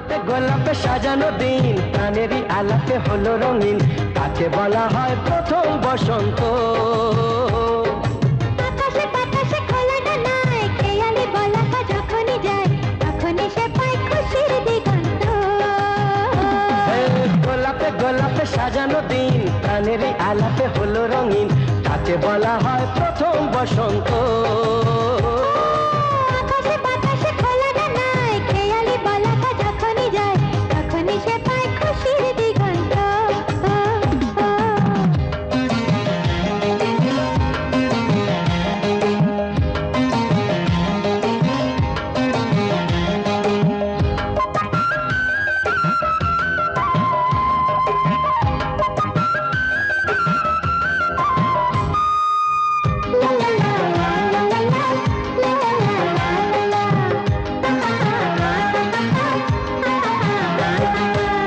গোলাপে গোলাপে সাজানো দিন। প্রাণেরই আলাপে হলো রঙিন। তাকে বলা হয় প্রথম বসন্ত। যখনই যায় গোলাপে গোলাপে সাজানো দিন। প্রাণেরই আলাপে হলো রঙিন। তাকে বলা হয় প্রথম বসন্ত।